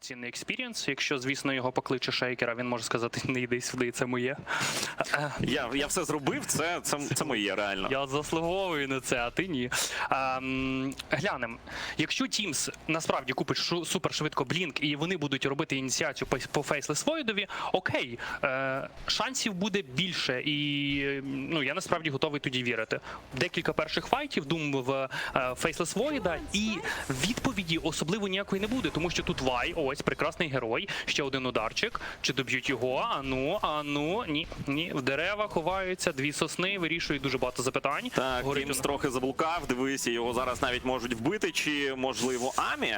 дорогоцінний експірієнс. Якщо, звісно, його покличе шейкера, він може сказати, не йди сюди, це моє. Я, я все зробив, це, це, це моє реально. Я заслуговую на це, а ти ні. Ем, глянем. Якщо Teams насправді купить супершвидко Блінк і вони будуть робити ініціацію по, Faceless Void'ові, окей, е, шансів буде більше. І ну, я насправді готовий тоді вірити. Декілька перших файтів, Doom в е, Faceless Void, і відповіді особливо ніякої не буде, тому що тут Вай, ось прекрасний герой, ще один ударчик. Чи доб'ють його? А ну, а ну, ні, ні. В дерева ховаються, дві сосни, вирішують дуже багато запитань. Так, Горить Тімс трохи заблукав, дивися, його зараз навіть можуть вбити, чи можливо Амі.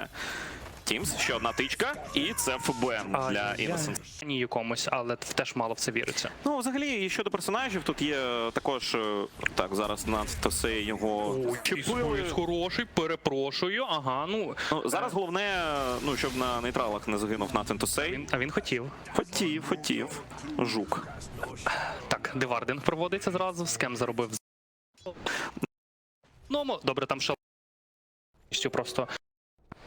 Тімс, ще одна тичка, і це ФБМ для. Innocent. Ні, якомусь, але теж мало в це віриться. Ну, взагалі, і щодо персонажів, тут є також. е, Так, зараз на Тосей його чіпили. хороший, перепрошую. Ага, ну Ну, зараз головне, ну, щоб на нейтралах не загинув Натан Тосей. а він хотів. Хотів, хотів. Жук. Так, девардинг проводиться зразу, скем заробив. Ну, добре, там Що просто.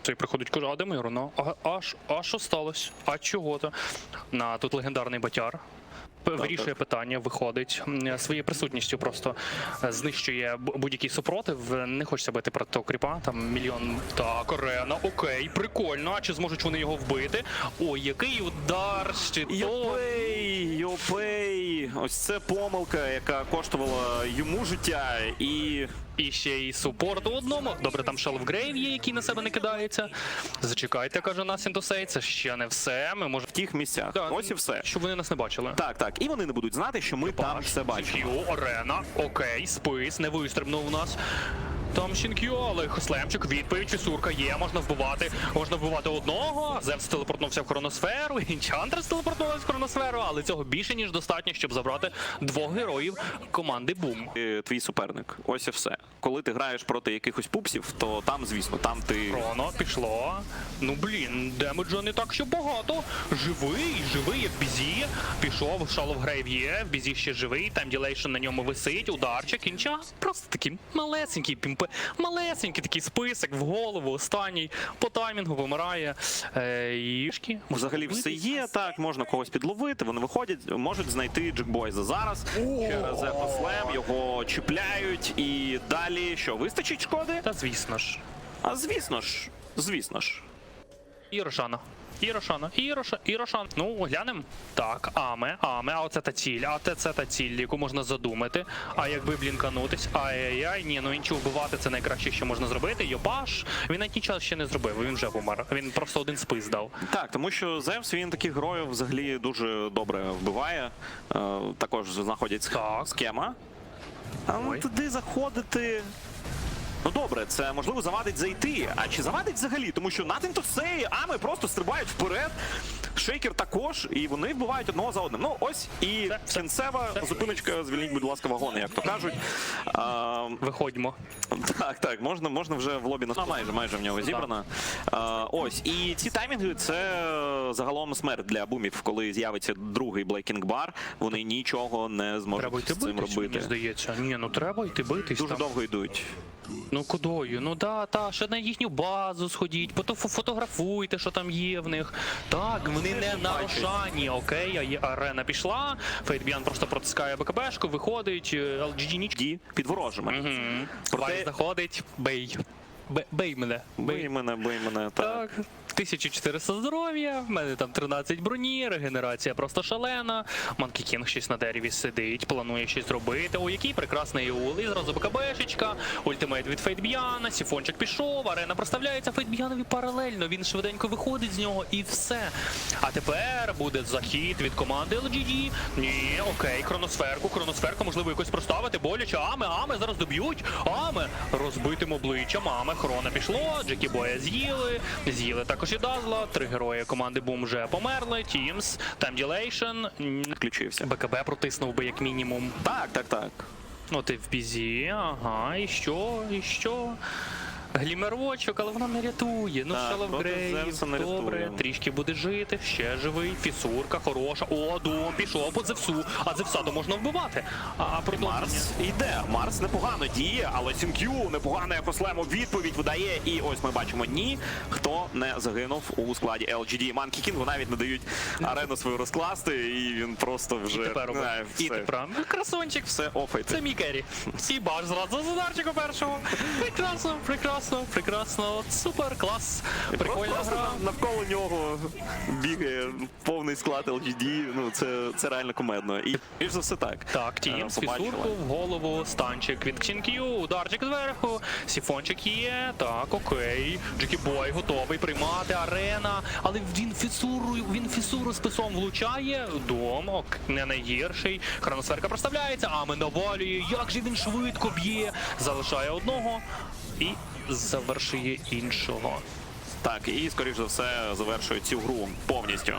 Цей приходить, каже, а де миру? Ну, а, а, а що сталося? А чого то? На тут легендарний батяр. Вирішує так. питання, виходить своєю присутністю, просто е, знищує будь-який супротив. Не хочеться бити проти того кріпа. Там мільйон так, арена, окей, прикольно. А чи зможуть вони його вбити? Ой, який удар! Ще йопей. Ось це помилка, яка коштувала йому життя. І І ще й супорт у одному. Добре, там Шелф Грейв є, який на себе не кидається. Зачекайте, каже нас Інтосей, це ще не все. Ми можемо. в тих місцях. Да, Ось і все. Щоб вони нас не бачили. Так, так. І вони не будуть знати, що ми там все бачимо. Сінкю, арена, окей, спис, не вистрибнув у нас. Там Сінкю, але Слемчик, відповідь, фісурка є, можна вбивати, можна вбивати одного. Зевс телепортнувся в хроносферу, Інчантрес телепортнувся в хроносферу, але цього більше, ніж достатньо, щоб забрати двох героїв команди Бум. Твій суперник. Ось і все. Коли ти граєш проти якихось пупсів, то там, звісно, там ти. Хроно пішло. Ну блін, демеджа не так ще багато. Живий, живий в бізі. Пішов, Шалов Грейв є, в бізі ще живий, там ділейшн на ньому висить, ударчик, інча. Просто такий малесенький пімпе, малесенький такий список в голову, останній по таймінгу помирає. Е, ішки. Взагалі все є, так, можна когось підловити, вони виходять, можуть знайти Джекбойза зараз. Через Ефослем його чіпляють і далі що, вистачить шкоди? Та звісно ж. А звісно ж, звісно ж. І Рошана. І Рошана, і Роша, і Рошан. Ну, глянем. Так, аме, аме, а оце та ціль, а це, це та ціль, яку можна задумати. А якби блінканутись, ай-яй-яй, ні, ну інчу вбивати це найкраще, що можна зробити. Йопаш, він навіть нічого ще не зробив, він вже помер. Він просто один спис дав. Так, тому що Зевс він таких героїв взагалі дуже добре вбиває. Е, також знаходять схема. А ну, туди заходити. Ну добре, це можливо завадить зайти. А чи завадить взагалі? Тому що Натин Тосей, Ами просто стрибають вперед. Шейкер також, і вони вбивають одного за одним. Ну ось і кінцева зупиночка. Звільніть, будь ласка, вагони, як то кажуть. А, Виходьмо. так, так, можна, можна вже в лобі на ну, майже, майже в нього зібрано. А, ось, і ці таймінги це загалом смерть для бумів, коли з'явиться другий Блейкінг бар, вони нічого не зможуть Треба йти з цим битись, мені робити. здається. Ні, ну треба йти битись. Дуже там. довго йдуть. Ну кудою? Ну да, та, ще на їхню базу сходіть, пото- фотографуйте, що там є в них. Так, вони не на Рошані, окей, а арена пішла. Фейтбіан просто протискає БКБшку, виходить, е, LGD ніч. Ді під ворожими. Угу. Проте- заходить, бей. Бей, бей мене. Бей мене, бий мене. Так. Так, 1400 здоров'я, в мене там 13 броні, регенерація просто шалена. Манкі Кінг щось на дереві сидить, планує щось зробити. О, який прекрасний ул. І зразу БКБшечка, ультимейт від Фейтбіана, Сіфончик пішов, арена проставляється Фейтбіанові паралельно. Він швиденько виходить з нього і все. А тепер буде захід від команди LGD. Ні, окей, хроносферку, хроносферку, можливо, якось проставити. Боляче, аме, аме, зараз доб'ють. Аме, розбитим обличчям, аме, хрона пішло, Джекі Боя з'їли, з'їли також і Дазла. Три герої команди Бум вже померли. Тімс, Time Dilation. М, Включився. БКБ протиснув би як мінімум. Так, так, так. Ну, ти в бізі, ага, і що, і що? Глімерочок, але вона не рятує. Ну, Грей, добре, трішки буде жити, ще живий, фісурка, хороша. О, Дом пішов по Зевсу, а Зевса то можна вбивати. А продовження. Марс йде. Марс непогано діє, але Сінкю непогано якось лему відповідь видає. І ось ми бачимо ні, хто не загинув у складі LGD. Манкі Кінгу навіть не дають арену свою розкласти, і він просто вже Тепер не знаю, робить. І все, тепер. Красунчик. все офайте. Це мій керрі. І баш зразу з ударчику першого. Прекрасно, прекрасно, прекрасно. Супер, клас. Прикольна Просто гра. навколо нього бігає повний склад LGD. Ну це, це реально комедно. І більш за все так. Так, тім, Е, з побачили. фісурку в голову, станчик від Ксінкю, ударчик зверху, сіфончик є, так, окей. Джекі Бой готовий приймати, арена, але він фісуру, він фісуру списом влучає, дом, ок, не найгірший, хроносферка проставляється, а ми навалює, як же він швидко б'є, залишає одного і завершує іншого. Так, і скоріш за все завершує цю гру повністю.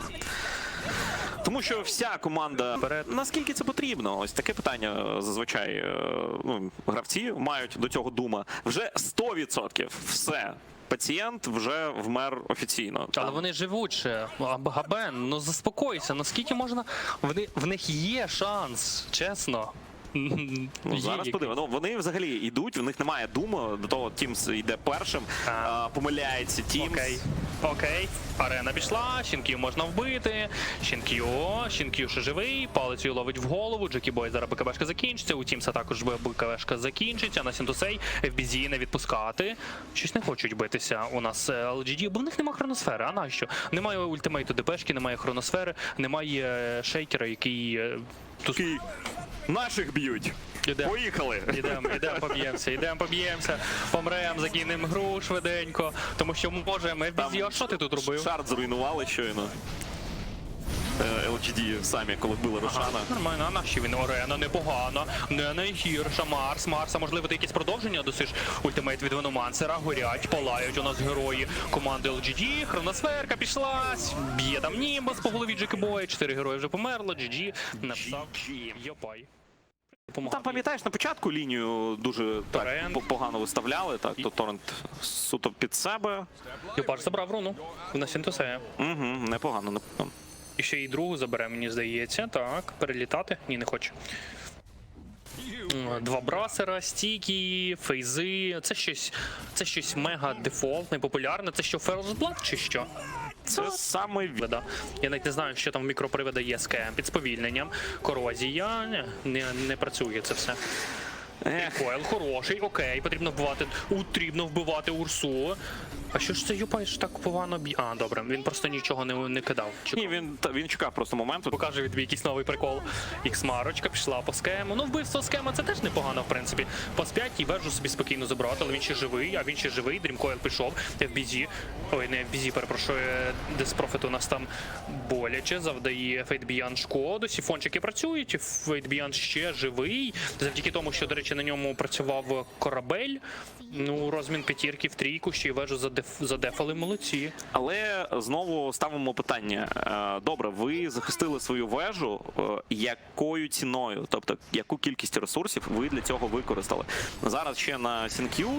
Тому що вся команда Вперед. наскільки це потрібно? Ось таке питання е, зазвичай е, ну, гравці мають до цього дума. Вже 100% все. Пацієнт вже вмер офіційно. Але вони живуть ще. Габен, ну заспокойся, наскільки можна. Вони, в них є шанс, чесно. Ну, зараз подивимо. Ну, вони взагалі йдуть, в них немає думу, до того Тімс йде першим, А. помиляється Тімс. Окей. Окей. Арена пішла, Щінків можна вбити. Щінків, Щінків ще живий, палицею ловить в голову. Джекі Бой зараз БКБшка закінчиться. У Тімса також БКБшка закінчиться. На Сінтусей FBZ не відпускати. Щось не хочуть битися у нас е, LGD, бо в них немає хроносфери. А нащо? Немає ультимейту ДПшки, немає хроносфери, немає е, шейкера, який. е, тут- Наших б'ють. Іде. Поїхали. Ідемо, ідемо поб'ємося, ідемо поб'ємося, помремо, закинемо гру швиденько, тому що можемо. FBZ, а що ти тут робив? Шард зруйнували щойно. Е, LGD самі, коли били Рошана. Нормально, а нащо він Орена непогано, не найгірша. Марс, Марса, можливо, ти якісь продовження досиш. Ультимейт від Веномансера, горять, палають у нас герої команди LGD. Хроносферка пішла, б'є там Німбас по голові Джекі Бой. Чотири герої вже померло, GG написав. Йопай. Там пам'ятаєш, на початку лінію дуже так, по- погано виставляли, так, то торрент суто під себе. Йопаш забрав руну на Сінтосея. Угу, непогано, непогано. І ще й другу забере, мені здається. Так, перелітати? Ні, не хоче. М, Два брасера, стіки, фейзи. Це щось, це щось мега дефолтне, популярне. Це що Blood чи що? Це саме відео. Я навіть не знаю, що там в мікропривода є з КМ. Під сповільненням. Корозія. Не, не, не працює це все. Койл хороший, окей, потрібно вбивати. Потрібно вбивати Урсу. А що ж це Юпайш так погано б'є? А, добре, він просто нічого не, не кидав. Чекав. ні, він, та- він чекав просто моменту. Покаже від якийсь новий прикол. Ікс-марочка пішла по скему. Ну, вбивство скема це теж непогано, в принципі. По 5 і вежу собі спокійно забрати, але він ще живий, а він ще живий. Дрімкойл пішов. FBZ. Ой, не FBZ, перепрошую. Деспрофит у нас там боляче, завдає Фейтбіян шкоду. Сіфончики працюють. Фейтбіян ще живий. Завдяки тому, що, до речі, на ньому працював корабель. Ну, розмін п'ятірки в трійку, ще й вежу задеф... задефали молодці. Але знову ставимо питання. Е, Добре, ви захистили свою вежу. е, Якою ціною? Тобто, яку кількість ресурсів ви для цього використали? Зараз ще на Сінкю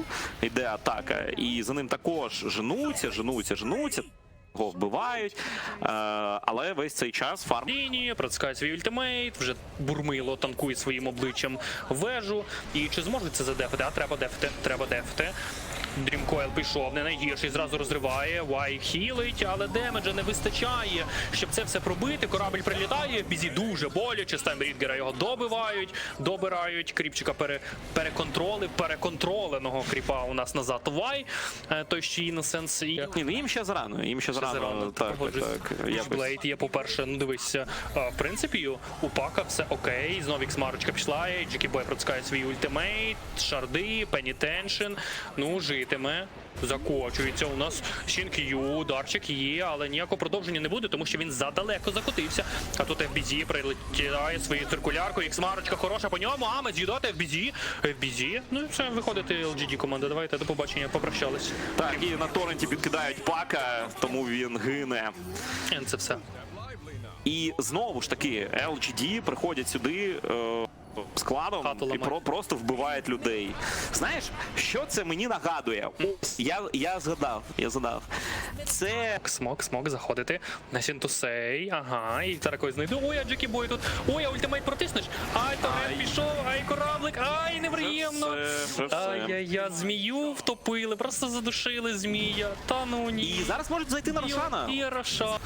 йде атака, і за ним також женуться, женуться, женуться. Його вбивають, е, але весь цей час фарм лінії, протискає свій ультимейт, вже бурмило танкує своїм обличчям вежу. І чи зможуть це задефити? А треба дефти, треба дефти. Дрімкойл пішов, не найгірший, зразу розриває, Вай хілить, але демеджа не вистачає, щоб це все пробити. Корабль прилітає, бізі дуже боляче, Стаймбрідгера його добивають, добирають, кріпчика пере, переконтроли, переконтроленого кріпа у нас назад Вай, е, той ще Іносенс і ні, ну їм ще зарано. Їм ще зарано. Зарано, Так, так, так. Блейд є, по-перше, ну дивись, а, в принципі, у Пака все окей. Знову Ікс-марочка пішла, Джекі Бой протискає свій ультимейт, шарди, пенітеншн. Ну, житиме. Закочується у нас Щінк'ю, ударчик є, але ніякого продовження не буде, тому що він задалеко закотився. А тут FBZ прилетає своєю циркуляркою. Ікс-марочка хороша по ньому, а ми з'їдати FBZ. FBZ. Ну і все, виходити LGD команда. Давайте до побачення, попрощались. Так, і на торренті підкидають пака, тому він гине. Це все. І знову ж таки, LGD приходять сюди. Е, складом Хату і про, просто вбивають людей. Знаєш, що це мені нагадує? Я, я згадав, я згадав. Це Смок, смок, заходити на Сінтусей. Ага, і таракой знайду. Ой, а Джекі Бой тут. Ой, а ультимейт протиснеш. Ай, торрент пішов, ай, кораблик, ай, неприємно. Ай-яй-яй, змію втопили, просто задушили змія. Та ну ні. і зараз можуть зайти на Рошана. І Роша.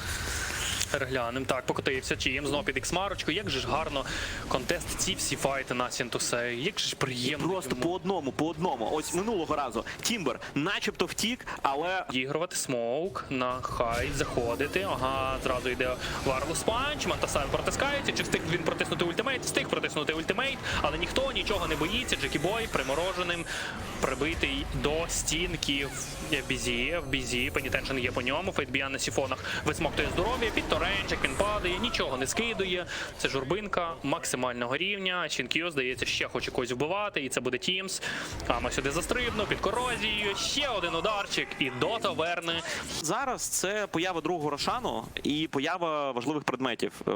Переглянем. Так, покотився Чім, знов під іксмарочку. Як же ж гарно контест ці всі файти на Сінтусей. Як же ж приємно. Просто йому. по одному, по одному. Ось минулого разу Тімбер начебто втік, але Відігрувати смоук на хай, заходити. Ага, зразу йде Варлус Панч, Мантасан протискається. Чи встиг він протиснути ультимейт? Встиг протиснути ультимейт, але ніхто нічого не боїться. Джекі Бой примороженим, прибитий до стінки в бізі. В бізі пенітеншн є по ньому. Фейтбіан на сіфонах висмоктує здоров'я, під торенчик він падає, нічого не скидує. Це журбинка максимального рівня. Чінк'ю, здається, ще хоче когось вбивати, і це буде Тімс. Ама сюди застрибнув під корозією. Ще один ударчик і до таверни. зараз це поява другого Рошану і поява важливих предметів е,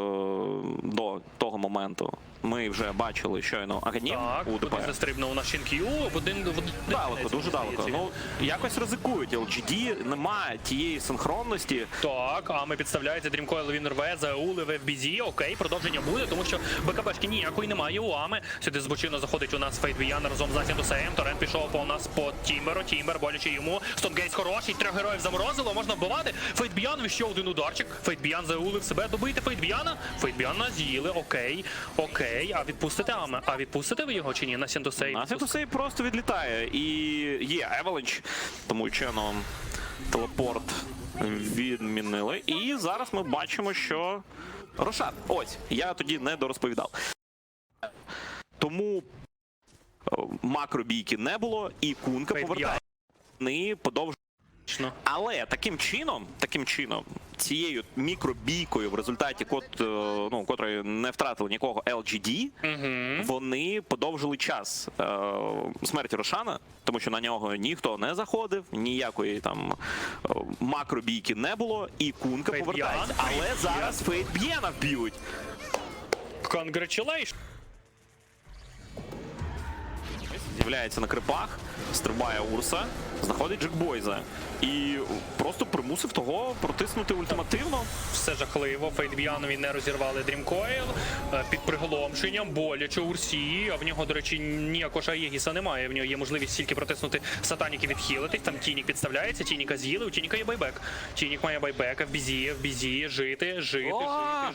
до того моменту. Ми вже бачили щойно Аганім Так, у ДП. застрибнув на Шинк'ю, в один в один Далеко, дуже далеко. Ну якось ризикують. LGD немає тієї синхронності. Так, а ми підставляється Дрімкойл він рве, заули в FBZ, окей, продовження буде, тому що БКБшки ніякої немає у Ами. Сюди збочино заходить у нас Фейтбіян разом з Асіндусеєм. Торрент пішов по нас по Тімберу. Тімбер боляче йому. Стонгейс хороший, трьох героїв заморозило, можна вбивати. Фейтбіян ще один ударчик. Фейтбіян заулив себе. Добити Фейтбіяна. Фейтбіяна з'їли, окей, окей. А відпустите Ами? А відпустите ви його чи ні? На Сіндусей? Нафіг усе просто відлітає. І є Евеленч, тому чином телепорт відмінили. І зараз ми бачимо, що Рошан. Ось, я тоді не дорозповідав. Тому е, макробійки не було, і кунка повертає. Вони подовжують. Точно. Але таким чином, таким чином, цією мікробійкою, в результаті кот, е, ну, котрої не втратили нікого LGD, Угу. вони подовжили час е, смерті Рошана, тому що на нього ніхто не заходив, ніякої там е, макробійки не було, і кунка Фейт повертається. Б'ян, Але Фейт зараз Фейт Б'єна вб'ють. Congratulations! З'являється на крипах, стрибає Урса, знаходить Джекбойза. І просто примусив того протиснути ультимативно. Все жахливо. Фейтбіанові не розірвали Дрімкойл е, під приголомшенням, боляче Урсі. А в нього, до речі, ніякого Шаєгіса немає. В нього є можливість тільки протиснути сатаніки відхилитись. Там Тінік підставляється, Тініка з'їли, у Тініка є байбек. Тінік має байбек, а в бізі, в бізі, жити, жити,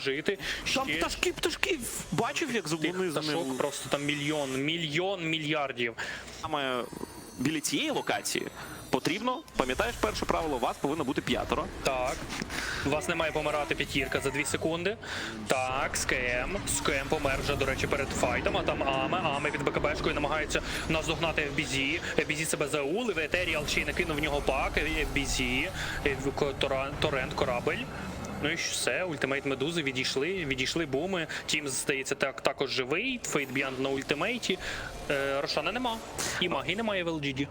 жити, жити. Там Ще пташки, пташки бачив, як тих за пташок ним. просто там мільйон, мільйон мільярдів. Саме біля цієї локації потрібно, пам'ятаєш перше правило, у вас повинно бути п'ятеро. Так. У вас не має помирати п'ятірка за 2 секунди. Так, скем. Скем помер вже, до речі, перед файтом, а там Аме. Аме під БКБшкою намагається наздогнати FBZ. FBZ себе заулив, Етеріал ще й накинув в нього пак, FBZ, Торрент, корабель. Ну і все, ультимейт медузи відійшли, відійшли буми. Тім здається так також живий. Фейтбіанд на ультимейті. Е, Рошана нема. І магії немає в LGD.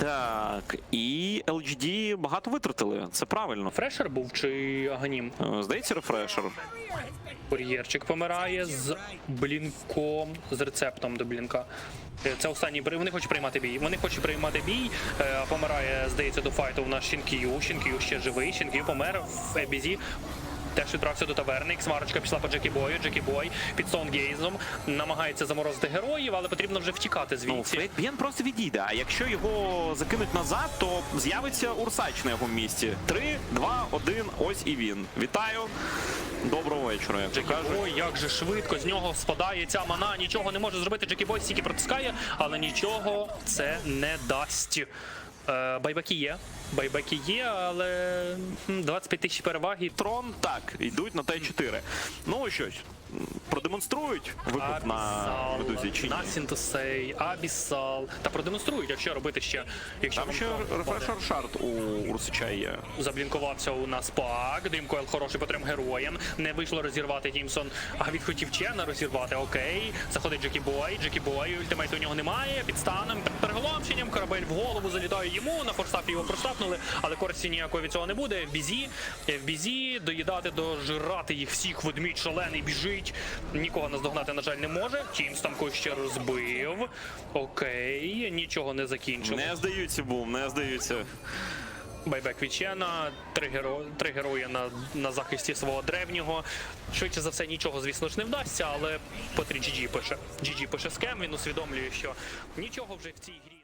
Так, і LGD багато витратили, це правильно. Фрешер був чи Аганім? Е, Здається, рефрешер. Кур'єрчик помирає з блінком, з рецептом до блінка. Е, Це останній бій. Вони хочуть приймати бій. Вони хочуть приймати бій. Е, Помирає, здається, до файту у нас Шінкію. Шінкію ще живий. Шінкію помер в Ебізі. Теж відправився до таверни. Іксмарочка пішла по Джекі Бою. Джекі Бой під Сонгейзом намагається заморозити героїв, але потрібно вже втікати Ну, звідси. Фейт Б'єн просто відійде. А якщо його закинуть назад, то з'явиться Урсач на його місці. Три, два, один, ось і він. Вітаю. Доброго вечора, як Джекі. Бой, як же швидко з нього спадає ця мана, нічого не може зробити. Джекі Бой стільки протискає, але нічого це не дасть. Е, байбаки є. Байбаки є, але 25 тисяч переваги. Трон так, йдуть на Т4. Ну щось. продемонструють випад на медузі чи ні? на Абісал. Та продемонструють, якщо робити ще. Якщо Там ще рефрешер шарт у Урсича є. Заблінкувався у нас пак. Дрімкойл хороший по трьом героям. Не вийшло розірвати Тімсон. А він хотів Чена розірвати. Окей. Заходить Джекі Бой. Джекі Бой. Ультимейту у нього немає. Під станом, під переголомшенням. Корабель в голову залітає йому. На форстафі його проштапнули, але користі ніякої від цього не буде. В бізі. В бізі доїдати, дожирати їх всіх. Ведмідь шалений біжить. Нікого наздогнати, на жаль, не може. Тімс там ще розбив. Окей, нічого не закінчив. Не здаються бум, не здаються. Байбек Вічена, три, геро... три герої на, на захисті свого древнього. Швидше за все, нічого, звісно ж, не вдасться, але Патрі GG пише. GG пише скем, він усвідомлює, що нічого вже в цій грі.